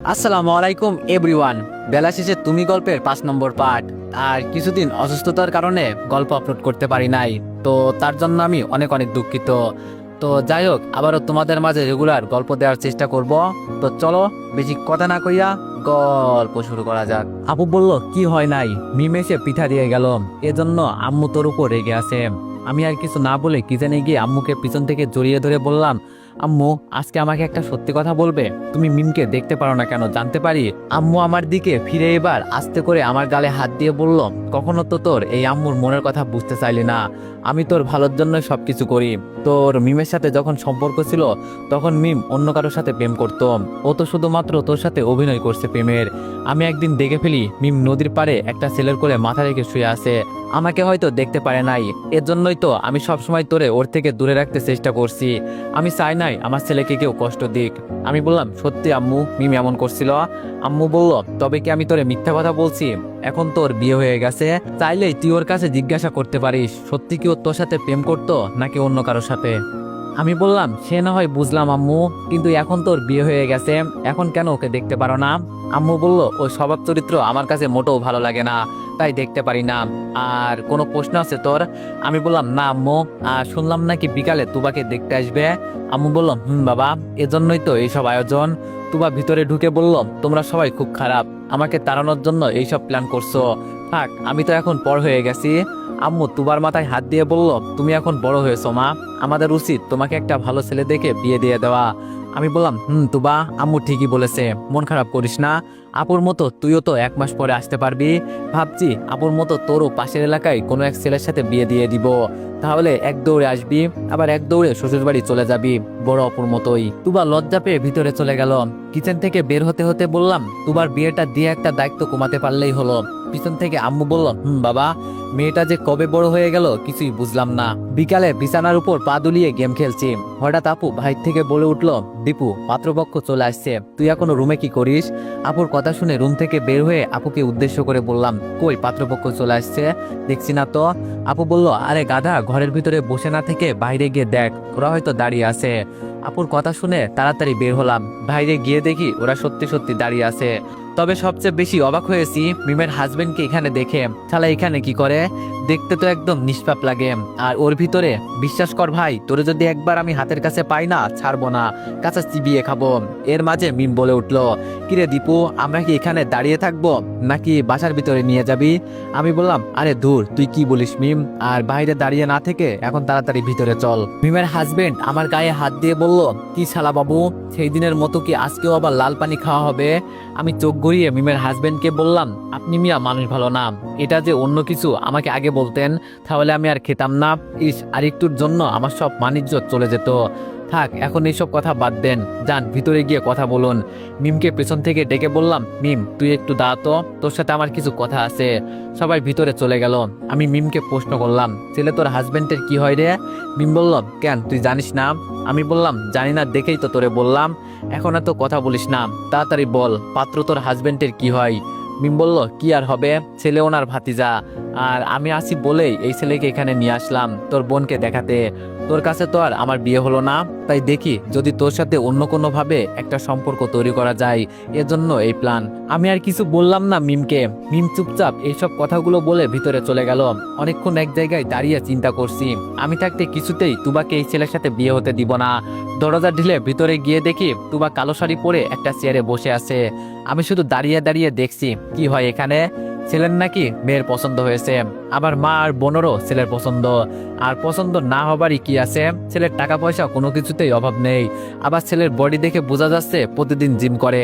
আসসালামু আলাইকুম, এভরিওয়ান। বেলা শেষে তুমি গল্পের পাঁচ নম্বর পার্ট আর কিছুদিন অসুস্থতার কারণে গল্প আপলোড করতে পারি নাই। তো তার জন্য আমি অনেক অনেক দুঃখিত। তো যাই হোক, আবারও তোমাদের মাঝে রেগুলার গল্প দেওয়ার চেষ্টা করব। তো চলো, বেশি কথা না কইয়া গল্প শুরু করা যাক। আপু বলল, কি হয় নাই? মিমেসে পিঠা দিয়ে গেল। এজন্য আম্মু তোর উপর রেগে আছে। আমি আর কিছু না বলে কিচেনে গিয়ে আম্মুকে পিছন থেকে জড়িয়ে ধরে বললাম আম্মু, আজকে আমাকে একটা সত্যি কথা বলবে। তুমি মিমকে দেখতে পারো না কেন, জানতে পারি? আম্মু আমার দিকে ফিরে এবার আস্তে করে আমার গালে হাত দিয়ে বলল, কখনো তো তোর এই আম্মুর মনের কথা বুঝতে চাইলি না। আমি তোর ভালোর জন্য সবকিছু করি। তোর মিমের সাথে যখন সম্পর্ক ছিল, তখন মিম অন্য কারোর সাথে প্রেম করতো। ও তো শুধুমাত্র তোর সাথে অভিনয় করছে প্রেমের। আমি একদিন দেখে ফেলি, মিম নদীর পাড়ে একটা ছেলের কোলে মাথা রেখে শুয়ে আছে। আমাকে হয়তো দেখতে পারে নাই। এর জন্যই তো আমি সবসময় তোরে ওর থেকে দূরে রাখতে চেষ্টা করছি। আমি চাই নাই আমার ছেলেকে কেউ কষ্ট দিক। আমি বললাম, সত্যি আম্মু, মিমি এমন করছিল। আম্মু বলল, তবে কি আমি তোরে মিথ্যা কথা বলছি? এখন তোর বিয়ে হয়ে গেছে। চাইলেই তুই ওর কাছে জিজ্ঞাসা করতে পারিস, সত্যি কি ওর তোর সাথে প্রেম করতো নাকি অন্য কারোর সাথে? আমি বললাম, সে না হয় বুঝলাম, আম্মু, কিন্তু এখন তোর বিয়ে হয়ে গেছে। এখন কেন ওকে দেখতে পারো না? আম্মু বলল, ওই স্বভাব চরিত্র আমার কাছে মোটেও ভালো লাগে না, তাই দেখতে পারি না। আর কোনো প্রশ্ন আছে তোর? আমি বললাম, না, আম্মু। আর শুনলাম নাকি বিকালে তুবাকে দেখতে আসবে? আম্মু বলল, হুম, বাবা। এজন্যই তো এইসব আয়োজন। তুবা ভিতরে ঢুকে বলল, তোমরা সবাই খুব খারাপ। আমাকে তাড়ানোর জন্য এইসব প্ল্যান করছ। থাক, আমি তো এখন পর হয়ে গেছি। আম্মু তুবার মাথায় হাত দিয়ে বলল, তুমি এখন বড় হয়েছো, মা। আমাদের উচিত তোমাকে একটা ভালো ছেলে দেখে বিয়ে দিয়ে দেওয়া। আমি বললাম, হুম, তুবা, আম্মু ঠিকই বলেছে। মন খারাপ করিস না। আপুর মতো তুইও তো এক মাস পরে আসতে পারবি। ভাবছি আপুর মতো তোরও পাশের এলাকায় কোনো এক ছেলের সাথে বিয়ে দিয়ে দিব। তাহলে এক দৌড়ে আসবি, আবার এক দৌড়ে শ্বশুর বাড়ি চলে যাবি, বড় অপুর মতোই। তুবা লজ্জা পেয়ে ভিতরে চলে গেল। কিচেন থেকে বের হতে হতে বললাম, তুবার বিয়েটা দিয়ে একটা দায়িত্ব কমাতে পারলেই হলো। পিছন থেকে আম্মু বলল, হুম, বাবা, মেয়েটা যে কবে বড় হয়ে গেল কিছুই বুঝলাম না। বিকালে বিছানার উপর পা দুলিয়ে গেম খেলছি। হঠাৎ আপু ভাই থেকে বলে উঠল, দীপু, পাত্রপক্ষ চলে আসছে। তুই এখনও রুমে কি করিস? আপুর কথা শুনে রুম থেকে বের হয়ে আপুকে উদ্দেশ্য করে বললাম, কই, পাত্রপক্ষ চলে আসছে? দেখছি না তো। আপু বলল, আরে গাধা, ঘরের ভিতরে বসে না থেকে বাইরে গিয়ে দেখ, ওরা হয়তো দাঁড়িয়ে আছে। আপুর কথা শুনে তাড়াতাড়ি বের হলাম। বাইরে গিয়ে দেখি ওরা সত্যি সত্যি দাঁড়িয়ে আছে। তবে সবচেয়ে বেশি অবাক হয়েছি মিমের হাজবেন্ডকে এখানে দেখে। শালা, এখানে কি করে? দেখতে তো একদম নিষ্পাপ লাগে। আর ওর ভিতরে, বিশ্বাস কর ভাই, তোরে যদি একবার আমি হাতের কাছে পাই না, ছাড়বো না। কাঁচা চিবিয়ে খাব। এর মাঝে মিম বলে উঠল, কিরে দীপু, আমরা কি এখানে দাঁড়িয়ে থাকব? নাকি বাসার ভিতরে নিয়ে যাবি? আমি বললাম, আরে দূর, তুই কি বলিস মিম? আর বাইরে দাঁড়িয়ে না থেকে এখন তাড়াতাড়ি ভিতরে চল। মিমের হাজবেন্ড আমার গায়ে হাত দিয়ে বলল, কি শালা বাবু, সেই দিনের মতো কি আজকেও আবার লাল পানি খাওয়া হবে? আমি চোখ গড়িয়ে মিমের হাজবেন্ডকে বললাম, আপনি মিয়া, মানুষ ভালো না। এটা যে অন্য কিছু আমাকে আগে বলতেন, তাহলে আমি আর খেতাম না। ইস আরেকটুর জন্য আমার সব মানিজ্য চলে যেত। থাক, এখন এইসব কথা বাদ দেন। যান, ভিতরে গিয়ে কথা বলুন। মিমকে পেছন থেকে ডেকে বললাম, মিম, তুই একটু দাঁড়াতো তোর সাথে আমার কিছু কথা আছে। সবাই ভিতরে চলে গেল। আমি মিমকে প্রশ্ন করলাম, ছেলে তোর হাজবেন্ডের কি হয় রে? মিম বলল, কেন, তুই জানিস না? আমি বললাম, জানি না, দেখেই তো তোরে বললাম। এখন এত কথা বলিস না। তাড়াতাড়ি বল, পাত্র তোর হাজবেন্ডের কি হয়? মিম বলল, কি আর হবে? ছেলে ওনার ভাতিজা। আর আমি আসি বলেই এই ছেলেকে এখানে নিয়ে আসলাম তোর বোনকে দেখাতে। তোর কাছে তো আর আমার বিয়ে হলো না। তাই দেখি যদি তোর সাথে অন্য কোনো ভাবে একটা সম্পর্ক তৈরি করা যায়, এজন্য এই প্ল্যান আমি আর কিছু বললাম না মিমকে। মিম চুপচাপ এইসব কথাগুলো বলে ভিতরে চলে গেল। অনেকক্ষণ এক জায়গায় দাঁড়িয়ে চিন্তা করছি। আমি থাকতে কিছুতেই তুবাকে এই ছেলের সাথে বিয়ে হতে দিব না। দরজা ঢিলে ভিতরে গিয়ে দেখি তুবা কালো শাড়ি পরে একটা চেয়ারে বসে আছে। আমি শুধু দাঁড়িয়ে দাঁড়িয়ে দেখছি, কি হয় এখানে? ছেলের নাকি মেয়ের পছন্দ হয়েছে। আবার মা আর বোনেরও ছেলের পছন্দ। আর পছন্দ না হবারই কি আছে? ছেলের টাকা পয়সা কোনো কিছুতেই অভাব নেই। আবার ছেলের বডি দেখে বোঝা যাচ্ছে প্রতিদিন জিম করে।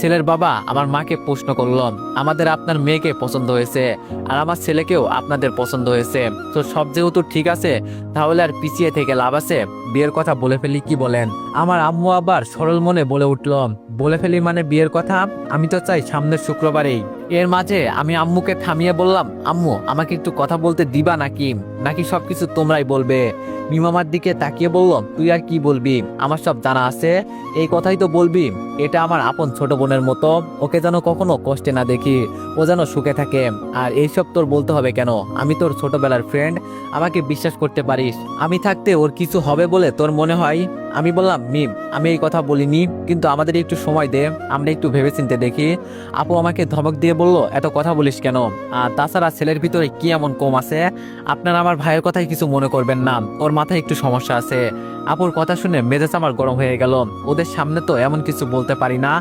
ছেলের বাবা আমার মাকে প্রশ্ন করল, আমাদের আপনার মেয়েকে পছন্দ হয়েছে আর আমার ছেলেকেও আপনাদের পছন্দ হয়েছে। তো সব যেহেতু ঠিক আছে, তাহলে আর পিছিয়ে থেকে লাভ আছে? বিয়ের কথা বলে ফেলি কি বলেন? আমার আম্মু আবার সরল মনে বলে উঠল, বলে ফেলি মানে বিয়ের কথা? আমি তো চাই সামনের শুক্রবারেই। এর মাঝে আমি আম্মুকে থামিয়ে বললাম, আম্মু, আমাকে একটু কথা বলতে দিবা নাকি? নাকি সবকিছু তোমরাই বলবে মিমামার দিকে তাকিয়ে বললাম তুই আর কি বলবি? আমার সব জানা আছে। এই কথাই তো বলবি। এটা আমার আপন ছোট বোনের মতো। ওকে যেন কখনো কষ্টে না দেখি। ও যেন সুখে থাকে। আর এইসব তোর বলতে হবে কেন? আমি তোর ছোটবেলার ফ্রেন্ড আমাকে বিশ্বাস করতে পারিস। আমি থাকতে ওর কিছু হবে বলে তোর মনে হয়? আমি বললাম, মিম, আমি এই কথা বলিনি। কিন্তু আমাদের একটু সময় দে। আমরা একটু ভেবেচিন্তে দেখি। আপু আমাকে ধমক দিয়ে বলল, এত কথা বলিস কেন? আর তাছাড়া ছেলের ভিতরে কি এমন কম আছে? আপনারা আমার ভাইয়ের কথাই কিছু মনে করবেন না। ওর মাথায় একটু সমস্যা আছে। আপুর কথা শুনে মেজাজ আমার গরম হয়ে গেল। ওদের সামনে তো এমন কিছু বলতে পারি না।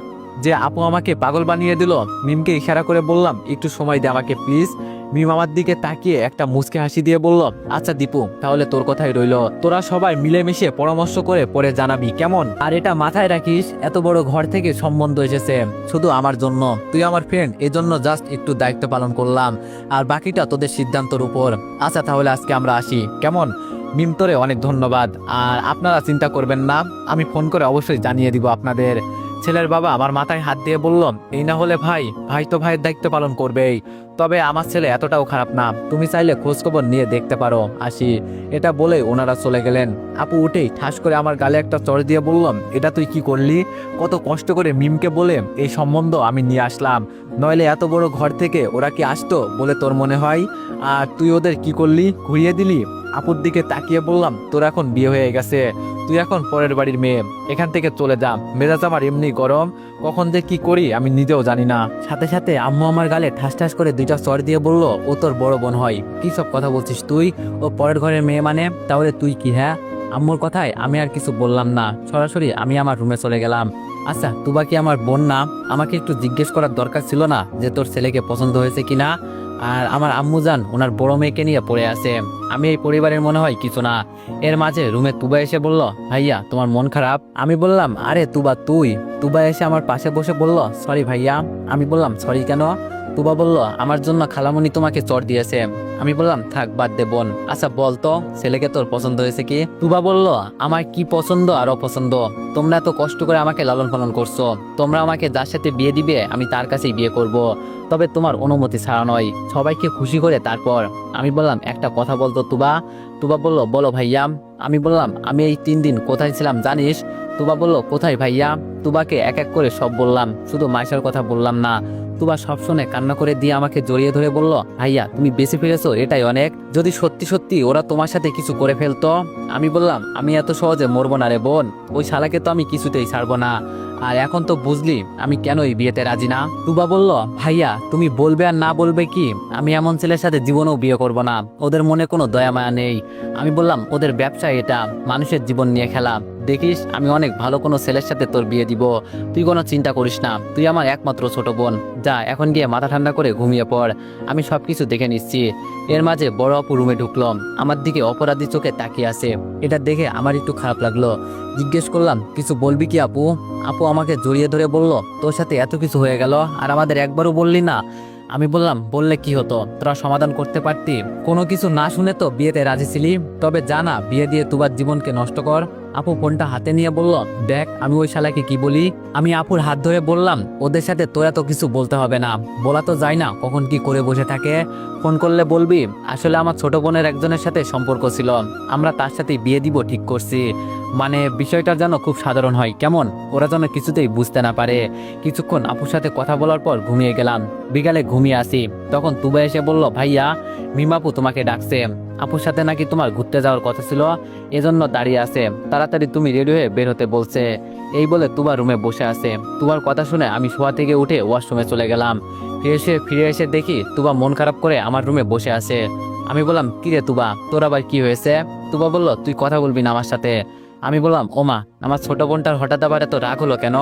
যে আপু আমাকে পাগল বানিয়ে দিল, মিমকে ইশারা করে বললাম, একটু সময় দে আমাকে, প্লিজ। মিম আমার দিকে তাকিয়ে একটা মুচকে হাসি দিয়ে বলল আচ্ছা দীপু, তাহলে তোর কথাই রইল। তোরা সবাই মিলেমিশে পরামর্শ করে পরে জানাবি, কেমন? আর এটা মাথায় রাখিস, এত বড় ঘর থেকে সম্বন্ধ এসেছে, শুধু আমার জন্য। তুই আমার ফ্রেন্ড এজন্য জাস্ট একটু দায়িত্ব পালন করলাম। আর বাকিটা তোদের সিদ্ধান্তর উপর। আচ্ছা তাহলে আজকে আমরা আসি, কেমন? মিম তোরে অনেক ধন্যবাদ। আর আপনারা চিন্তা করবেন না, আমি ফোন করে অবশ্যই জানিয়ে দিব আপনাদের। ছেলের বাবা আমার মাথায় হাত দিয়ে বলল, এই না হলে ভাই ভাই তো ভাইয়ের দায়িত্ব পালন করবেই। তবে আমার ছেলে এতটাও খারাপ না, তুমি চাইলে খোঁজখবর নিয়ে দেখতে পারো, আসি। এটা বলে ওনারা চলে গেলেন। আপু উঠেই ঠাস করে আমার গালে একটা চড় দিয়ে বললাম এটা তুই কি করলি? কত কষ্ট করে মিমকে বলে এই সম্বন্ধ আমি নিয়ে আসলাম। নইলে এত বড় ঘর থেকে ওরা কি আসতো বলে তোর মনে হয়? আর তুই ওদের কি করলি? ঘুরিয়ে দিলি? আপুর দিকে তাকিয়ে বললাম, তোর এখন বিয়ে হয়ে গেছে, তুই এখন পরের বাড়ির মেয়ে, এখান থেকে চলে যা, মেজাজ আমার এমনি গরম, কখন যে কি করি আমি নিজেও জানি না। সাথে সাথে আম্মু আমার গালে ঠাস ঠাস করে দুইটা চর দিয়ে বলল, ও তোর বড় বোন হয়, কি সব কথা বলছিস তুই? ও পরের ঘরের মেয়ে মানে? তাহলে তুই কি হ্যাঁ? আম্মুর কথায় আমি আর কিছু বললাম না, সরাসরি আমি আমার রুমে চলে গেলাম। আচ্ছা তুবা কি আমার বোন না? আমাকে একটু জিজ্ঞেস করার দরকার ছিল না যে তোর ছেলেকে পছন্দ হয়েছে কিনা? আর আমার আম্মু যান ওনার বড় মেয়েকে নিয়ে পড়ে আছে। আমি এই পরিবারের মনে হয় কিছু না। এর মাঝে রুমে তুবা এসে বলল, ভাইয়া, তোমার মন খারাপ? আমি বললাম, আরে তুবা, তুই। তুবা এসে আমার পাশে বসে বলল, সরি ভাইয়া। আমি বললাম, সরি কেন? তুবা বলল, আমার জন্য খালামণি তোমাকে চর দিয়েছে। আমি বললাম, থাক, বাদ দে, বোন। আচ্ছা বল তো, ছেলেকে তোর পছন্দ হয়েছে কি? তুবা বলল, আমার কি পছন্দ আর অপছন্দ? তোমরা এত কষ্ট করে আমাকে লালন পালন করছ। তোমরা আমাকে যার সাথে বিয়ে দিবে, আমি তার কাছেই বিয়ে করব। তবে তোমার অনুমতি ছাড়া নয়। সবাইকে খুশি করে তারপর। আমি বললাম, একটা কথা বলতো তুবা। তুবা বলল, বলো ভাইয়া। আমি বললাম, আমি এই তিন দিন কোথায় ছিলাম জানিস? তুবা বলল, কোথায় ভাইয়া? তুবাকে এক এক করে সব বললাম। শুধু মাইশার কথা বললাম না। তুবা সব শুনে কান্না করে দিয়ে আমাকে জড়িয়ে ধরে বলল, ভাইয়া, তুমি বেঁচে ফিরেছো, এটাই অনেক। যদি সত্যি সত্যি ওরা তোমার সাথে কিছু করে ফেলতো? আমি বললাম, আমি এত সহজে মরবো না রে বোন, ওই শালাকে তো আমি কিছুতেই ছাড়বো না। আর এখন তো বুঝলি, আমি কেন এই বিয়েতে রাজি না? তুবা বলল, ভাইয়া, তুমি বলবে আর না বলবে কি? আমি এমন ছেলের সাথে জীবনেও বিয়ে করব না। ওদের মনে কোনো দয়া মায়া নেই। আমি বললাম, ওদের ব্যবসা এটা মানুষের জীবন নিয়ে খেলা। দেখিস, আমি অনেক ভালো কোনো ছেলের সাথে তোর বিয়ে দিব। তুই কোনো চিন্তা করিস না। তুই আমার একমাত্র ছোট বোন। যা, এখন গিয়ে মাথা ঠান্ডা করে ঘুমিয়ে পড়। আমি সব কিছু দেখে নিচ্ছি। এর মাঝে বড় অপু রুমে ঢুকলাম আমার দিকে অপরাধী চোখে তাকিয়ে আছে। এটা দেখে আমার একটু খারাপ লাগল। জিজ্ঞেস করলাম, কিছু বলবি কি আপু? আপু আমাকে জড়িয়ে ধরে বলল, তোর সাথে এত কিছু হয়ে গেল আর আমাদের একবারও বললি না? আমি বললাম, বললে কি হতো? তোরা সমাধান করতে পারতি। কোনো কিছু না শুনে তো বিয়েতে রাজি ছিলি। তবে জানা বিয়ে দিয়ে তুবার জীবনকে নষ্ট কর। আপু ফোনটা হাতে নিয়ে বলল? দেখ, আমি ওই শালাকে কি বলি? আমি আপুর হাত ধরে বললাম, ওদের সাথে তোরা তো কিছু বলতে হবে না। বলা তো যায় না কখন কি করে বসে থাকে। ফোন করলে বলবি, আসলে আমার ছোট বোনের একজনের সাথে সম্পর্ক ছিল। আমরা তার সাথে বিয়ে দিব ঠিক করছি। মানে বিষয়টা যেন খুব সাধারণ হয়, কেমন? ওরা যেন কিছুতেই বুঝতে না পারে। কিছুক্ষণ আপুর সাথে কথা বলার পর ঘুমিয়ে গেলাম। বিকালে ঘুমিয়ে আসি। তখন তুবা এসে বলল, ভাইয়া, মিমাপু তোমাকে ডাকছে। আপুর সাথে নাকি তোমার ঘুরতে যাওয়ার কথা ছিল? এজন্য দাঁড়িয়ে আছে। তাড়াতাড়ি তুমি রেডি হয়ে বের হতে বলছে। এই বলে তুবা রুমে বসে আছে। তুবার কথা শুনে আমি শোয়া থেকে উঠে ওয়াশরুমে চলে গেলাম। ফিরে এসে ফিরে এসে দেখি তুবা মন খারাপ করে আমার রুমে বসে আছে। আমি বললাম, কি রে তুবা, তোর আবার কি হয়েছে? তুবা বলল, তুই কথা বলবি না আমার সাথে। আমি বললাম, ওমা, আমার ছোট বোনটার হঠাৎ আবার এত রাগ হলো কেন?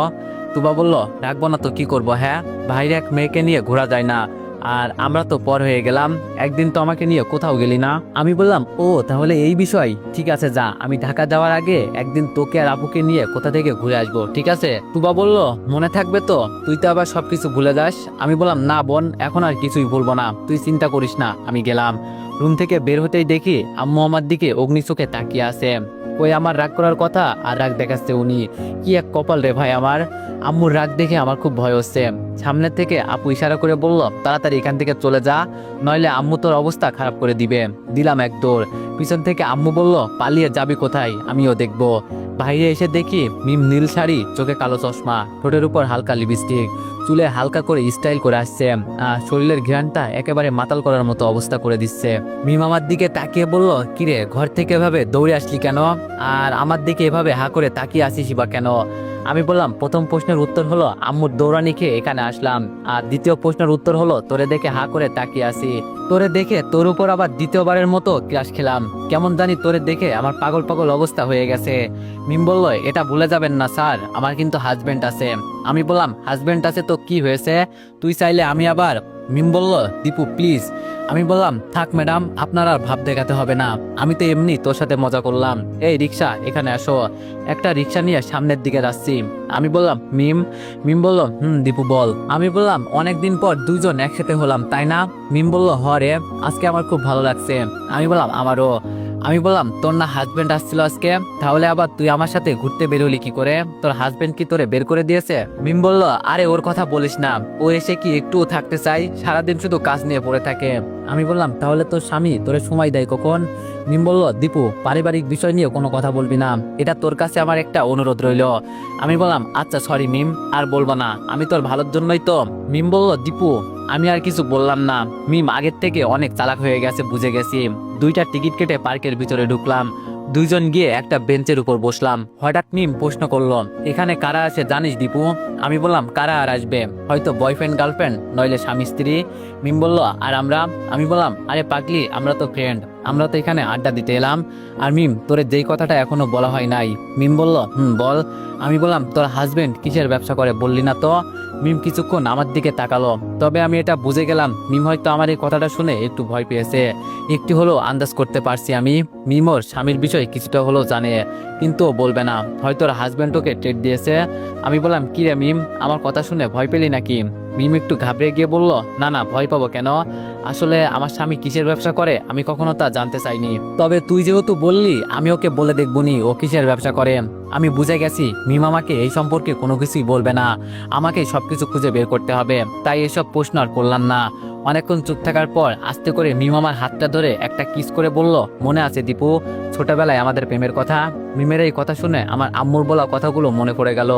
তুবা বলল রাখব না তো কি করব হ্যাঁ? ভাইরে এক মেয়েকে নিয়ে ঘোরা যায় না। আর আমরা তো পর হয়ে গেলাম। একদিন তো আমাকে নিয়ে কোথাও গেলি না। আমি বললাম, ও, তাহলে এই বিষয়। ঠিক আছে, যা। আমি ঢাকা যাওয়ার আগে একদিন তোকে আর আপুকে নিয়ে কোথা থেকে ঘুরে আসব, ঠিক আছে? তুবা বলল, মনে থাকবে তো? তুই তো আবার সবকিছু ভুলে যাস। আমি বললাম, না বোন, এখন আর কিছুই ভুলবো না। তুই চিন্তা করিস না, আমি গেলাম। রুম থেকে বের হতেই দেখি আম্মু আমার দিকে অগ্নিচোখে তাকিয়ে আছে। ওই আমার রাগ করার কথা? আর রাগ দেখাচ্ছে উনি। কি এক কপাল রে ভাই আমার। আম্মুর রাগ দেখে আমার খুব ভয় হচ্ছে। সামনে থেকে আপু ইশারা করে বলল, তাড়াতাড়ি এখান থেকে চলে যা, নইলে আম্মু তোর অবস্থা খারাপ করে দিবে। দিলাম এক দৌড়। পিছন থেকে আম্মু বলল, পালিয়ে যাবি কোথায়? আমিও দেখব। বাইরে এসে দেখি মিম নীল শাড়ি, চোখে কালো চশমা, ঠোঁটের উপর হালকা লিপস্টিক চুলে হালকা করে স্টাইল করে আসছে, আর শরীরের ঘ্রাণটা একেবারে মাতাল করার মতো অবস্থা করে দিচ্ছে। মিম আমার দিকে তাকিয়ে বলল, কিরে, ঘর থেকে এভাবে দৌড়ে আসলি কেন? আর আমার দিকে এভাবে হা করে তাকিয়ে আসিস বা কেন? আমি বললাম, প্রথম প্রশ্নের উত্তর হলো আম্মুর দৌড়ানি খেয়ে এখানে আসলাম। আর দ্বিতীয় প্রশ্নের উত্তর হলো, তোরে দেখে হা করে তাকিয়ে আসি তোরে দেখে তোর উপর আবার দ্বিতীয়বারের মতো ক্রাশ খেলাম। কেমন জানি তোরে দেখে আমার পাগল পাগল অবস্থা হয়ে গেছে। মিম বলল, এটা ভুলে যাবেন না, স্যার। আমার কিন্তু হাজব্যান্ড আছে। আমি বললাম হাজব্যান্ড আছে তো কি হয়েছে? তুই চাইলে আমি আবার মিম বলল, দীপু প্লিজ আমি বললাম, থাক ম্যাডাম, আপনার আর ভাব দেখাতে হবে না। আমি তো এমনি তোর সাথে মজা করলাম। এই রিক্সা, এখানে আসো। একটা রিক্সা নিয়ে সামনের দিকে যাচ্ছি। আমি বললাম, মিম? মিম বলল, হুম, দীপু, বল। আমি বললাম অনেক দিন পর দুজন একসাথে হলাম, তাই না? মিম বলল হরে আজকে আমার খুব ভালো লাগছে। আমি বললাম, আমারও। আমি বললাম, তোর না হাজবেন্ড আসছিল আজকে, তাহলে আবার তুই আমার সাথে ঘুরতে বেরোলি কি করে? তোর হাজবেন্ড কি তোরে বের করে দিয়েছে? মিম বলল, আরে ওর কথা বলিস না, ও এসে কি একটুও থাকতে চাই সারাদিন শুধু কাজ নিয়ে পড়ে থাকে। আমি বললাম, তাহলে তোর স্বামী তোরে সময় দেয় কখন? মিম বলল দীপু, পারিবারিক বিষয় নিয়ে কোনো কথা বলবি না। এটা তোর কাছে আমার একটা অনুরোধ রইল। আমি বললাম আচ্ছা সরি মিম, আর বলব না। আমি তোর ভালোর জন্যই তো মিম বলল দীপু, আমি আর কিছু বললাম না। মিম, আগের থেকে অনেক চালাক হয়ে গেছে, বুঝে গেছি। দুইটা টিকিট কেটে পার্কের ভিতরে ঢুকলাম। দুইজন গিয়ে একটা বেঞ্চের উপর বসলাম। হঠাৎ মিম প্রশ্ন করল, এখানে কারা আছে জানিস, দীপু? আমি বললাম, কারা আর আসবে? হয়তো বয়ফ্রেন্ড গার্লফ্রেন্ড নইলে স্বামী, স্ত্রী? মিম বলল, আর আমরা? আমি বললাম, আরে পাগলি, আমরা তো ফ্রেন্ড আমরা তো এখানে আড্ডা দিতে এলাম। আর মিম, তোর যেই কথাটা এখনও বলা হয় নাই। মিম বলল, হুম, বল। আমি বললাম, তোর হাজবেন্ড কিসের ব্যবসা করে বললি না তো? মিম কিছুক্ষণ আমার দিকে তাকালো। তবে আমি এটা বুঝে গেলাম, মিম হয়তো আমার এই কথাটা শুনে একটু ভয় পেয়েছে। একটু হলেও আন্দাজ করতে পারছি আমি। মিম ওর স্বামীর বিষয়ে কিছুটা হলেও জানে, কিন্তু বলবে না। হয়তো হাজব্যান্ড ওকে ট্রেড দিয়েছে। আমি বললাম, কি রে মিম? আমার কথা শুনে ভয় পেলি নাকি? মিম একটু ঘাবড়ে গিয়ে বলল, না না, ভয় পাবো কেন? আসলে আমার স্বামী কিসের ব্যবসা করে? আমি কখনো তা জানতে চাইনি। তবে তুই যেহেতু বললি, আমি ওকে বলে দেখবনি ও কিসের ব্যবসা করে। আমি বুঝে গেছি, মিম আমাকে এই সম্পর্কে কোনো কিছুই বলবে না। আমাকে সবকিছু খুঁজে বের করতে হবে। তাই এসব প্রশ্ন আর করলাম না। অনেকক্ষণ চুপ থাকার পর আস্তে করে মিম আমার হাতটা ধরে একটা কিস করে বলল, মনে আছে দীপু, ছোটবেলায় আমাদের প্রেমের কথা? মিমের এই কথা শুনে আমার আম্মুর বলা কথাগুলো মনে পড়ে গেল।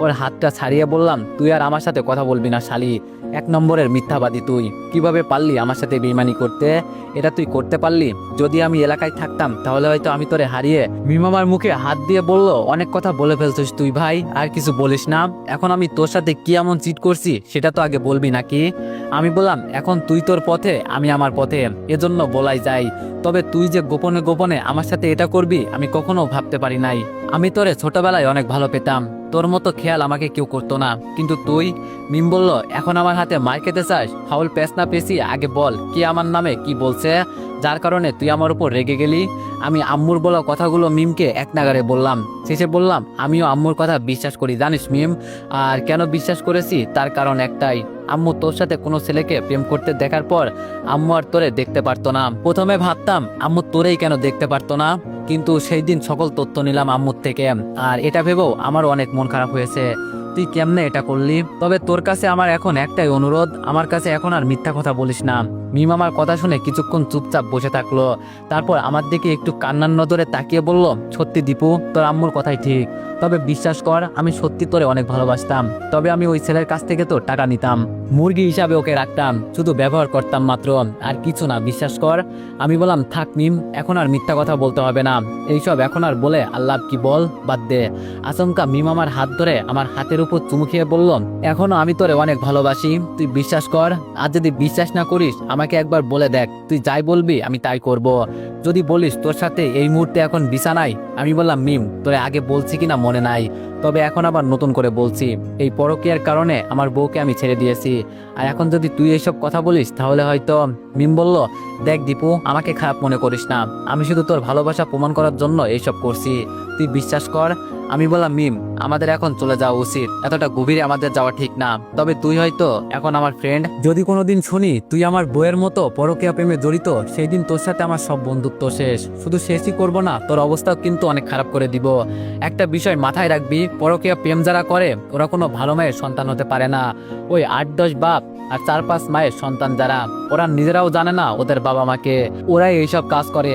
ওর হাতটা ছাড়িয়ে বললাম, তুই আর আমার সাথে কথা বলবি না শালি। এক নম্বরের মিথ্যাবাদী তুই। কীভাবে পারলি আমার সাথে বেইমানি করতে? এটা তুই করতে পারলি? যদি আমি এলাকায় থাকতাম, তাহলে হয়তো আমি তোরে হারিয়ে মিমামার মুখে হাত দিয়ে বলল, অনেক কথা বলে ফেলছিস তুই ভাই, আর কিছু বলিস না। এখন আমি তোর সাথে কি এমন চিট করছি, সেটা তো আগে বলবি নাকি? আমি বললাম, এখন তুই তোর পথে, আমি আমার পথে। এজন্য বলাই যাই তবে তুই যে গোপনে গোপনে আমার সাথে এটা করবি, আমি কখনো ভাবতে পারি নাই। আমি তোরে ছোটবেলায় অনেক ভালো পেতাম। তোর মতো খেয়াল আমাকে কেউ করতো না। কিন্তু তুই, মিম বলল, এখন আমার হাতে মার খেতে চাস? ফাউল পেস না পেছি আগে বল, কি আমার নামে কি বলছে? যার কারণে তুই আমার উপর রেগে গেলি? আমি আম্মুর বলা কথাগুলো মিমকে এক নাগারে বললাম। শেষে বললাম, আমিও আম্মুর কথা বিশ্বাস করি, জানিস মিম? আর কেন বিশ্বাস করেছি? তার কারণ একটাই। আম্মু তোর সাথে কোনো ছেলেকে প্রেম করতে দেখার পর আম্মু আর তোরে দেখতে পারতো না। প্রথমে ভাবতাম, আম্মু তোরেই কেন দেখতে পারতো না? কিন্তু সেই দিন সকল তথ্য নিলাম আম্মুর থেকে। আর এটা ভেবেও আমার অনেক মন খারাপ হয়েছে। তুই কেমনে এটা করলি? তবে তোর কাছে আমার এখন একটাই অনুরোধ, আমার কাছে এখন আর মিথ্যা কথা বলিস না। মিম আমার কথা শুনে কিছুক্ষণ চুপচাপ বসে থাকল। তারপর আমার দিকে একটু কান্নার নজরে তাকিয়ে বলল, সত্যি দীপু, তোর আম্মুর কথাই ঠিক। তবে বিশ্বাস কর, আমি সত্যি তোরে অনেক ভালোবাসতাম। তবে আমি ওই ছেলের কাছ থেকে তো টাকা নিতাম। মুরগি হিসাবে ওকে রাখতাম, শুধু ব্যবহার করতাম মাত্র। আর কিছু না, বিশ্বাস কর। আমি বললাম, থাক মিম, এখন আর মিথ্যা কথা বলতে হবে না। এইসব এখন আর বলে আল্লাহ কি বল, বাদ দে। আচমকা মিম আমার হাত ধরে আমার হাতের উপর চুমু খেয়ে বলল, এখনও আমি তোরে অনেক ভালোবাসি। তুই বিশ্বাস কর, আর যদি বিশ্বাস না করিস আমাকে একবার বলে দেখ তুই যাই বলবি আমি তাই করব। যদি বলিস তোর সাথে এই মুহূর্তে এখন বিছানায়, আমি বললাম, মিম, তোরে আগে বলছি কিনা মনে নাই। তবে এখন আবার নতুন করে বলছি, এই পরকীয়ার কারণে আমার বউকে আমি ছেড়ে দিয়েছি। আর এখন যদি তুই এইসব কথা বলিস, তাহলে হয়তো, মিম বলল, দেখ দীপু, আমাকে খারাপ মনে করিস না। আমি শুধু তোর ভালোবাসা প্রমাণ করার জন্য এইসব করছি। তুই বিশ্বাস কর, আমি বললাম, মিম, আমাদের এখন চলে যাওয়া উচিত। এতটা গভীরে আমাদের যাওয়া ঠিক না। তবে তুই হয়তো এখন আমার ফ্রেন্ড যদি কোনোদিন শুনি, তুই আমার বইয়ের মতো পরকীয়া প্রেমে জড়িত, সেই দিন তোর সাথে আমার সব বন্ধুত্ব শেষ। শুধু শেষই করব না, তোর অবস্থা কিন্তু অনেক খারাপ করে দিব। একটা বিষয় মাথায় রাখবি, পরকীয়া প্রেম যারা করে, ওরা কোনো ভালো মায়ের সন্তান হতে পারে না। ওই আট দশ বাপ আর চার পাঁচ মায়ের সন্তান যারা। ওরা নিজেরাও জানে না ওদের বাবা মাকে ওরাই এইসব কাজ করে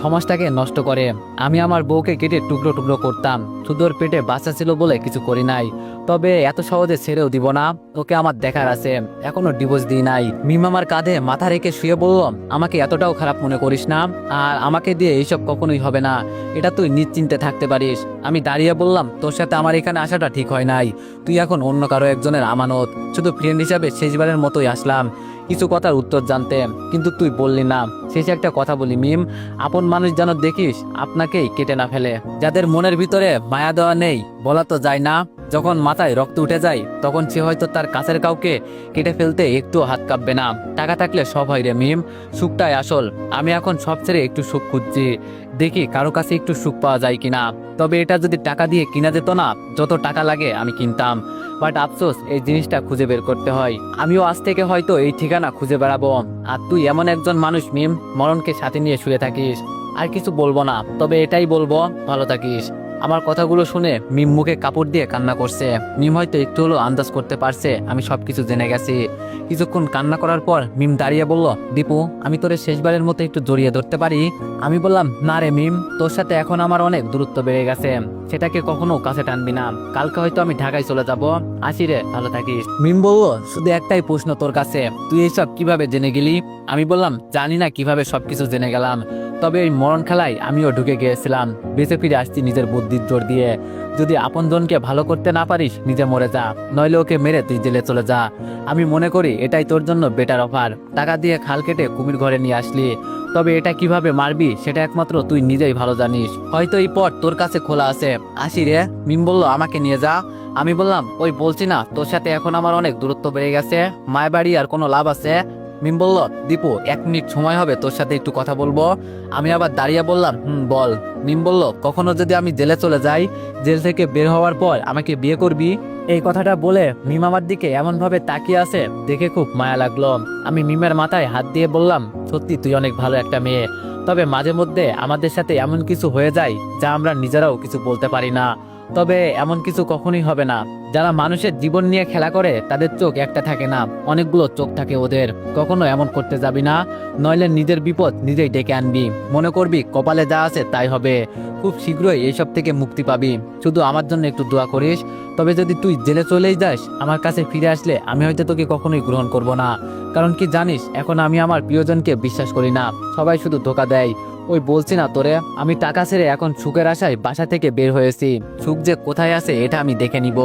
সমাজটাকে নষ্ট করে। আমি আমার বউকে কেটে টুকরো টুকরো করতাম। ওর পেটে বাচ্চা ছিল বলে কিছু করি নাই। তবে এত সহজে ছেড়েও দিব না। ওকে আমার দেখার আছে। এখনও ডিভোর্স দিই নাই। মিম আমার কাঁধে মাথা রেখে শুয়ে বলল, আমাকে এতটাও খারাপ মনে করিস না। আর আমাকে দিয়ে এইসব কখনোই হবে না। এটা তুই নিশ্চিন্তে থাকতে পারিস। আমি দাঁড়িয়ে বললাম, তোর সাথে আমার এখানে আসাটা ঠিক হয় নাই। তুই এখন অন্য কারও একজনের আমানত। শুধু ফ্রেন্ড হিসাবে শেষবারের মতোই আসলাম। কিছু কথার উত্তর জানতে। কিন্তু তুই বললি না। শেষে একটা কথা বলি, মিম। আপন মানুষ যেন দেখিস, আপনাকেই কেটে না ফেলে। যাদের মনের ভিতরে মায়া দেওয়া নেই, বলা তো যায় না। যখন মাথায় রক্ত উঠে যায়, তখন সে হয়তো তার কাছের কাউকে কেটে ফেলতে একটু হাত কাঁপবে না। টাকা থাকলে সব হয় রে মিম। সুখটাই আসল। আমি এখন সব ছেড়ে একটু সুখ খুঁজছি। দেখি কারও কাছে একটু সুখ পাওয়া যায় কিনা। তবে এটা যদি টাকা দিয়ে কিনা যেত না, যত টাকা লাগে আমি কিনতাম। বাট আফসোস, এই জিনিসটা খুঁজে বের করতে হয়। আমিও আজ থেকে হয়তো এই ঠিকানা খুঁজে বেড়াবো। আর তুই এমন একজন মানুষ, মিম, মরণকে সাথে নিয়ে শুয়ে থাকিস। আর কিছু বলব না, তবে এটাই বলব, ভালো থাকিস। আমার কথাগুলো শুনে মিম মুখে কাপড় দিয়ে কান্না করছে। মিম হয়তো একটু হলেও আন্দাজ করতে পারছে, আমি সবকিছু জেনে গেছি। কিছুক্ষণ কান্না করার পর মিম দাঁড়িয়ে বলল, দীপু, আমি তোরে শেষবারের মতো একটু জড়িয়ে ধরতে পারি? আমি বললাম, না রে মিম, তোর সাথে এখন আমার অনেক দূরত্ব বেড়ে গেছে। সেটাকে কখনো কাছে টানবি না। কালকে হয়তো আমি ঢাকায় চলে যাব। আসি রে, ভালো থাকিস। মিম বলল, শুধু একটাই প্রশ্ন তোর কাছে। তুই এইসব কীভাবে জেনে গেলি? আমি বললাম, জানি না কীভাবে সবকিছু জেনে গেলাম। তবে এই মরণ খেলায় আমিও ঢুকে গিয়েছিলাম। বেঁচে ফিরে আসছি নিজের বুদ্ধির জোর দিয়ে। যদি আপনজনকে ভালো করতে না পারিস, নিজে মরে যা। নইলে ওকে মেরে তুই জেলে চলে যা। আমি মনে করি এটাই তোর জন্য বেটার অফার টাকা দিয়ে খাল কেটে কুমির ঘরে নিয়ে আসলি। তবে এটা কীভাবে মারবি, সেটা একমাত্র তুই নিজেই ভালো জানিস। হয়তো এই পথ তোর কাছে খোলা আছে। আসি রে। মিম বলল, আমাকে নিয়ে যা। আমি বললাম, ওই বলছি না, তোর সাথে এখন আমার অনেক দূরত্ব বেড়ে গেছে। মায়ের বাড়ি আর কোনো লাভ আছে? মিম বলল, দীপু, এক মিনিট সময় হবে, তোর সাথে একটু কথা বলব। আমি আবার দাঁড়িয়ে বললাম, হুম, বল। মিম বলল, কখনো যদি আমি জেলে চলে যাই, জেল থেকে বের হওয়ার পর আমাকে বিয়ে করবি? এই কথাটা বলে মিম আমার দিকে এমন ভাবে তাকিয়ে আছে, দেখে খুব মায়া লাগল। আমি মিমের মাথায় হাত দিয়ে বললাম, সত্যি, তুই অনেক ভালো একটা মেয়ে। তবে মাঝে মধ্যে আমাদের সাথে এমন কিছু হয়ে যায়, যা আমরা নিজেরাও কিছু বলতে পারি না। তবে এমন কিছু কখনোই হবে না। যারা মানুষের জীবন নিয়ে খেলা করে, তাদের চোখ একটা থাকে না, অনেকগুলো চোখ থাকে ওদের। কখনো এমন করতে যাবি না, নইলে নিজের বিপদ নিজেই ডেকে আনবি। মনে করবি, কপালে যা আছে তাই হবে। খুব শীঘ্রই এইসব থেকে মুক্তি পাবি। শুধু আমার জন্য একটু দোয়া করিস, তবে যদি তুই জেলে চলেই যাস, আমার কাছে ফিরে আসলে আমি হয়তো তোকে কখনোই গ্রহণ করব না। কারণ কি জানিস, এখন আমি আমার প্রিয়জনকে বিশ্বাস করি না, সবাই শুধু ধোকা দেয়। ওই বলছি না তোরে, আমি টাকা ছেড়ে এখন সুখের আশায় বাসা থেকে বের হয়েছি। সুখ যে কোথায় আছে, এটা আমি দেখে নিব।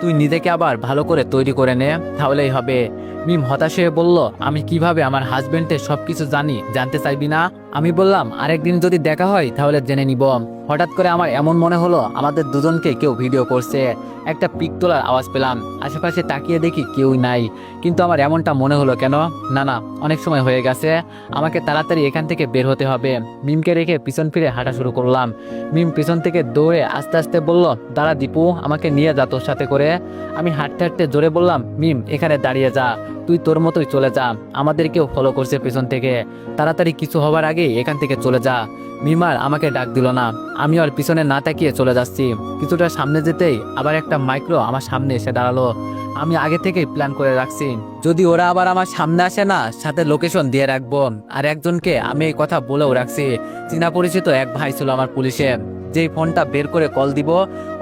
তুই নিজেকে আবার ভালো করে তৈরি করে নে তাহলেই হবে। মিম হতাশ হয়ে বলল, আমি কীভাবে আমার হাজবেন্ডের সবকিছু জানি? জানতে চাইবি না? আমি বললাম, আরেকদিন যদি দেখা হয়, তাহলে জেনে নিব। হঠাৎ করে আমার এমন মনে হলো, আমাদের দুজনকে কেউ ভিডিও করছে। একটা পিক তোলার আওয়াজ পেলাম। আশেপাশে তাকিয়ে দেখি কেউই নাই। কিন্তু আমার এমনটা মনে হলো কেন? না না, অনেক সময় হয়ে গেছে। আমাকে তাড়াতাড়ি এখান থেকে বের হতে হবে। মিমকে রেখে পিছন ফিরে হাঁটা শুরু করলাম। মিম পিছন থেকে দৌড়ে আস্তে আস্তে বলল, দাঁড়া দীপু, আমাকে নিয়ে যা তোর সাথে করে। আমি হাঁটতে হাঁটতে জোরে বললাম, মিম, এখানে দাঁড়িয়ে যা। তুই তোর মতোই চলে যা। আমাদেরকেও ফলো করছে পেছন থেকে। তাড়াতাড়ি কিছু হবার আগেই এখান থেকে চলে যা। মিমার আমাকে ডাক দিল না। আমি আর পিছনে না তাকিয়ে চলে যাচ্ছি। কিছুটা সামনে যেতেই আবার একটা মাইক্রো আমার সামনে এসে দাঁড়াল। আমি আগে থেকেই প্ল্যান করে রাখছি। যদি ওরা আবার আমার সামনে আসে না, সাথে লোকেশন দিয়ে রাখব। আর একজনকে আমি এই কথা বলেও রাখছি। চীনা পরিচিত এক ভাই ছিল আমার পুলিশে। যেই ফোনটা বের করে কল দিব,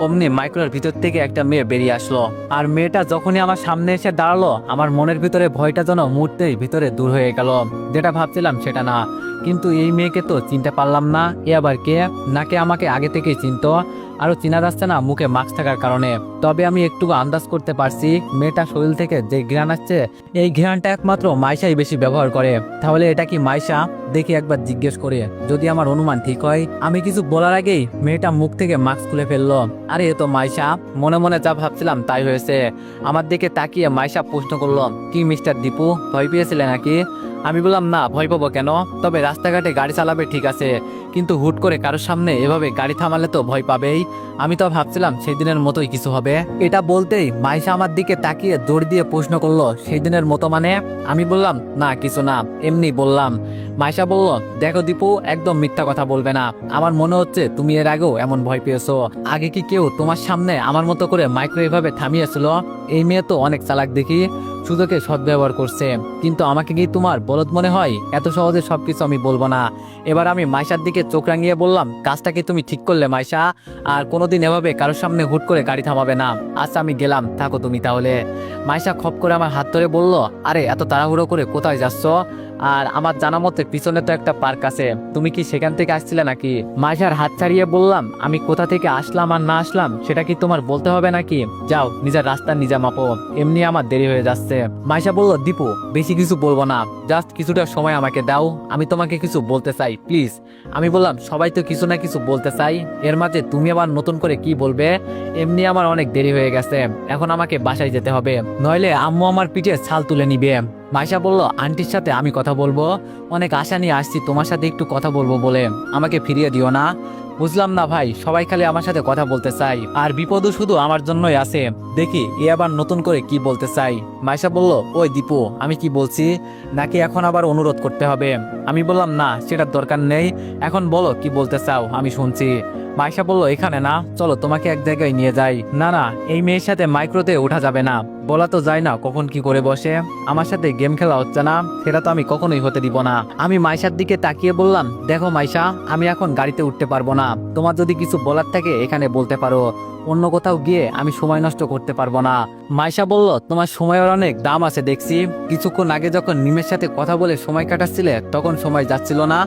অমনি মাইক্রোর ভিতর থেকে একটা মেয়ে বেরিয়ে আসলো। আর মেয়েটা যখনই আমার সামনে এসে দাঁড়াল, আমার মনের ভিতরে ভয়টা যেন মুহূর্তেই ভিতরে দূর হয়ে গেল। যেটা ভাবছিলাম সেটা না। কিন্তু এই মেয়েকে তো চিনতে পারলাম না, এ আবার কে? নাকে আমাকে আগে থেকেই চিনতো? আরও চিনা যাচ্ছে না মুখে মাস্ক থাকার কারণে। তবে আমি একটু আন্দাজ করতে পারছি, মেয়েটা শরীর থেকে যে ঘ্রাণ আসছে, এই ঘ্রাণটা একমাত্র মাইশাই বেশি ব্যবহার করে। তাহলে এটা কি মাইশা? দেখি একবার জিজ্ঞেস করে। যদি আমার অনুমান ঠিক হয়, আমি কিছু বলার আগেই মেয়েটা মুখ থেকে মাস্ক খুলে ফেলল। আরে এ তো মাইশা, মনে মনে যা ভাবছিলাম তাই হয়েছে। আমার দিকে তাকিয়ে মাইশা প্রশ্ন করল, কি মিস্টার দীপু, ভয় পেয়েছিলে নাকি? আমি বললাম, না, ভয় পাবো কেন? তবে রাস্তাঘাটে গাড়ি চালাবে ঠিক আছে। কিন্তু হুট করে কারোর সামনে এভাবে গাড়ি থামালে তো ভয় পাবেই। আমি তো ভাবছিলাম সেই দিনের মতোই কিছু হবে। এটা বলতেই মাইশা আমার দিকে তাকিয়ে দৌড় দিয়ে প্রশ্ন করল সেই দিনের মতো মানে? আমি বললাম, না, কিছু না। এমনি বললাম। মাইশা বলল, দেখো দীপু, একদম মিথ্যা কথা বলবে না। আমার মনে হচ্ছে তুমি এর আগেও এমন ভয় পেয়েছ। আগে কি কেউ তোমার সামনে আমার মতো করে মাইক্রো এভাবে থামিয়েছিল? এই মেয়ে তো অনেক চালাক দেখি। সুযোগে সদ্ব্যবহার করছে। কিন্তু আমাকে কি তোমার বলদ মনে হয়? এত সহজে সবকিছু আমি বলব না। এবার আমি মাইশার দিকে চোখ রাঙিয়ে বললাম কাজটাকে তুমি ঠিক করলে মাইশা? আর কোনোদিন এভাবে কারোর সামনে হুট করে গাড়ি থামাবে না। আচ্ছা আমি গেলাম, থাকো তুমি তাহলে। মাইশা খপ করে আমার হাত ধরে বলল, আরে, এত তাড়াহুড়ো করে কোথায় যাচ্ছ? আর আমার জানা মতে পিছনে তো একটা পার্ক আছে। তুমি কি সেখান থেকে আসছিলে নাকি? মাইশার হাত ছাড়িয়ে বললাম, আমি কোথা থেকে আসলাম আর না আসলাম, সেটা কি তোমার বলতে হবে নাকি? যাও, নিজের রাস্তা নিজে মাপো। এমনি আমার দেরি হয়ে যাচ্ছে। মাইশা বলল, দীপু, বেশি কিছু বলব না। জাস্ট কিছুটা সময় আমাকে দাও। আমি তোমাকে কিছু বলতে চাই প্লিজ আমি বললাম, সবাই তো কিছু না কিছু বলতে চাই। এর মাঝে তুমি আবার নতুন করে কি বলবে? এমনি আমার অনেক দেরি হয়ে গেছে। এখন আমাকে বাসায় যেতে হবে। নইলে আম্মু আমার পিঠে ছাল তুলে নিবে। মাইশা বলল, আন্টির সাথে আমি কথা বলব। অনেক আশা নিয়ে আসছি, তোমার সাথে একটু কথা বলব বলে। আমাকে ফিরিয়ে দিও না। বুঝলাম না ভাই, সবাই খালি আমার সাথে কথা বলতে চাই আর বিপদও শুধু আমার জন্যই আছে। দেখি, এ আবার নতুন করে কি বলতে চাই মাইশা বলল, ওই দীপু, আমি কি বলছি? নাকি এখন আবার অনুরোধ করতে হবে? আমি বললাম, না, সেটার দরকার নেই। এখন বলো কি বলতে চাও, আমি শুনছি। মাইশা বলল, এখানে না, চলো তোমাকে এক জায়গায় নিয়ে যাই। না না, এই মেয়ের সাথে মাইক্রোতে ওঠা যাবে না। বলা তো যায় না কখন কি করে বসে। আমার সাথে গেম খেলা হচ্ছে না, সেটা তো আমি কখনোই হতে দিব না। আমি মাইশার দিকে তাকিয়ে বললাম, দেখো মাইশা, আমি এখন গাড়িতে উঠতে পারব না। তোমার যদি কিছু বলার থাকে এখানে বলতে পারো। অন্য কোথাও গিয়ে আমি সময় নষ্ট করতে পারব না। মাইশা বলল, তোমার সময়ের অনেক দাম আছে, দেখছি। কিছুক্ষণ আগে যখন নিমের সাথে কথা বলে সময় কাটাচ্ছিলে, তখন সময় যাচ্ছিল না।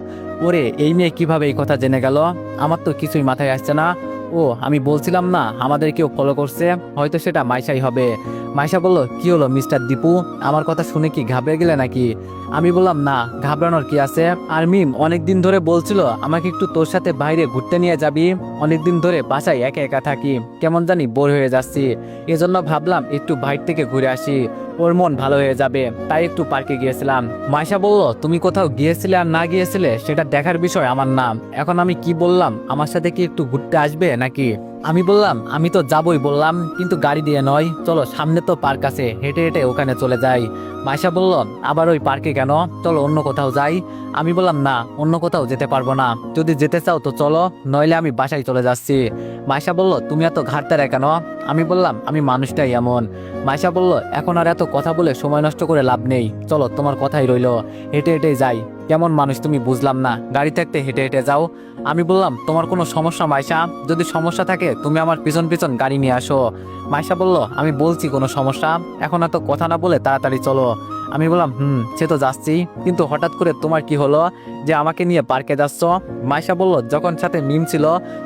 ওরে, এই মেয়ে কীভাবে এই কথা জেনে গেল? আমার তো কিছুই মাথায় আসছে না। ও, আমি বলছিলাম না, আমাদের কেউ ফলো করছে, হয়তো সেটা মাইশাই হবে। মাইশা বলল, কি হলো, মিস্টার দীপু? আমার কথা শুনে কি ঘাবড়ে গেলে নাকি? আমি বললাম, না, ঘাবড়ানোর কি আছে? আর মিম অনেকদিন ধরে বলছিল, আমাকে একটু তোর সাথে বাইরে ঘুরতে নিয়ে যাবি। অনেকদিন ধরে বাসায় একা একা থাকি। কেমন জানি বোর হয়ে যাচ্ছি। এজন্য ভাবলাম একটু বাইর থেকে ঘুরে আসি। ওর মন ভালো হয়ে যাবে, তাই একটু পার্কে গিয়েছিলাম। মাইশা বলল, তুমি কোথাও গিয়েছিলে আর না গিয়েছিলে, সেটা দেখার বিষয় আমার নাম। এখন আমি কি বললাম? আমার সাথে কি একটু ঘুরতে আসবে নাকি? আমি বললাম, আমি তো যাবই বললাম, কিন্তু গাড়ি দিয়ে নয়। চলো, সামনে তো পার্ক আছে, হেঁটে হেঁটে ওখানে চলে যাই। মাইশা বলল, আবার ওই পার্কে কেন? চলো, অন্য কোথাও যাই। আমি বললাম, না, অন্য কোথাও যেতে পারব না। যদি যেতে চাও তো চলো, নইলে আমি বাসায় চলে যাচ্ছি। মাইশা বলল, তুমি এত ঘাটতে কেন? আমি বললাম, আমি মানুষটাই এমন। মাইশা বলল, এখন আর এত কথা বলে সময় নষ্ট করে লাভ নেই। চলো, তোমার কথাই রইল। হেঁটে হেঁটে যাই। কেমন মানুষ তুমি বুঝলাম না। গাড়ি থাকতে হেঁটে হেঁটে যাও। আমি বললাম, তোমার কোনো সমস্যা মাইশা? যদি সমস্যা থাকে, তুমি আমার পিছন পিছন গাড়ি নিয়ে আসো। মাইশা বলল, আমি বলছি কোনো সমস্যা। এখন এত কথা না বলে তাড়াতাড়ি চলো। আমি বললাম, হুম, সে তো যাচ্ছি। কিন্তু হঠাৎ করে তোমার কি হলো? যে আমাকে নিয়ে পার্কে যাচ্ছ? মাইশা বলল, যখন সাথে মিম ছিল,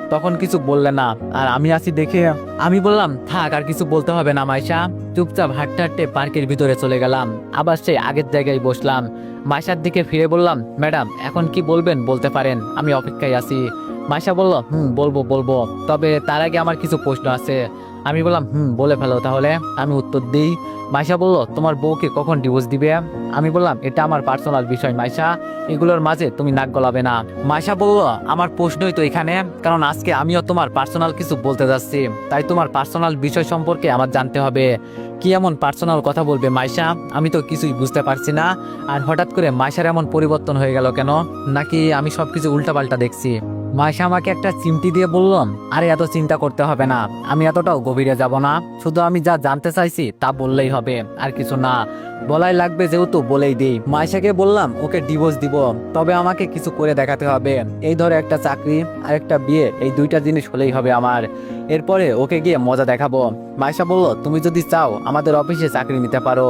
তখন কিছু বললে না। আর আমি আছি দেখে আমি বললাম, থাক, আর কিছু বলতে হবে না মাইশা। চুপচাপ হাঁটতে হাঁটতে পার্কের ভিতরে চলে গেলাম। আবার সেই আগের জায়গায় বসলাম। মাইশার দিকে ফিরে বললাম, ম্যাডাম, এখন কি বলবেন বলতে পারেন। আমি অপেক্ষায় আছি। মাইশা বলল, হুম, বলব বলব। তবে তার আগে আমার কিছু প্রশ্ন আছে। আমি বললাম, হুম, বলে ফেলো তাহলে। আমি উত্তর দিই, মাইশা বলল, তোমার বউকে কখন ডিভোর্স দিবে? আমি বললাম, এটা আমার পার্সোনাল বিষয় মাইশা। এগুলোর মাঝে তুমি নাক গলাবে না। মাইশা বলল, আমার প্রশ্নই তো এখানে, কারণ আজকে আমিও তোমার পার্সোনাল কিছু বলতে যাচ্ছি। তাই তোমার পার্সোনাল বিষয় সম্পর্কে আমার জানতে হবে। কি এমন পার্সোনাল কথা বলবে মাইশা? আমি তো কিছুই বুঝতে পারছি না। আর হঠাৎ করে মাইশার এমন পরিবর্তন হয়ে গেল কেন? নাকি আমি সবকিছু উল্টাপাল্টা দেখছি? মাইশা আমাকে একটা চিমটি দিয়ে বললাম আরে, এত চিন্তা করতে হবে না। আমি এতটাও গভীরে যাব না। শুধু আমি যা জানতে চাইছি, তা বললেই হবে, আর কিছু না। বলাই লাগবে যেহেতু বলেই দিই। মাইশাকে বললাম, ওকে ডিভোর্স দিব। তবে আমাকে কিছু করে দেখাতে হবে। এই ধরে একটা চাকরি আর একটা বিয়ে, এই দুইটা জিনিস হলেই হবে আমার। এরপরে ওকে গিয়ে মজা দেখাবো। মাইশা বলল, তুমি যদি চাও আমাদের অফিসে চাকরি নিতে পারো।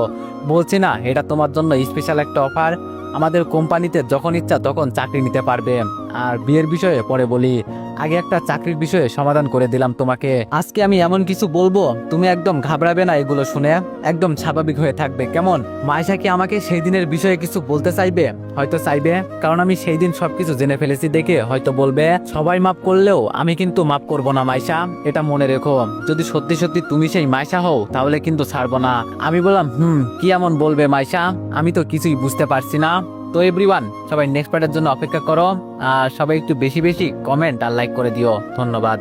বলছি, না, এটা তোমার জন্য স্পেশাল একটা অফার আমাদের কোম্পানিতে যখন ইচ্ছা তখন চাকরি নিতে পারবে। আর বিয়ের বিষয়ে পরে বলি, আগে একটা চাকরির বিষয়ে সমাধান করে দিলাম তোমাকে। আজকে আমি এমন কিছু বলব, তুমি একদম ঘাবড়াবে না এগুলো শুনে। একদম স্বাভাবিক হয়ে থাকবে, কেমন? মাইশা কি আমাকে সেই দিনের বিষয়ে কিছু বলতে চাইবে? হয়তো চাইবে, কারণ আমি সেই দিন সবকিছু জেনে ফেলেছি দেখে হয়তো বলবে, সবাই মাপ করলেও আমি কিন্তু মাপ করব না মাইশা এটা মনে রেখো। যদি সত্যি সত্যি তুমি সেই মাইশা হও, তাহলে কিন্তু ছাড়বো না। আমি বললাম, হুম, কি এমন বলবে মাইশা আমি তো কিছুই বুঝতে পারছি না। তো এভরিওয়ান সবাই নেক্সট পার্টের জন্য অপেক্ষা করো। আর সবাই একটু বেশি বেশি কমেন্ট আর লাইক করে দিও। ধন্যবাদ।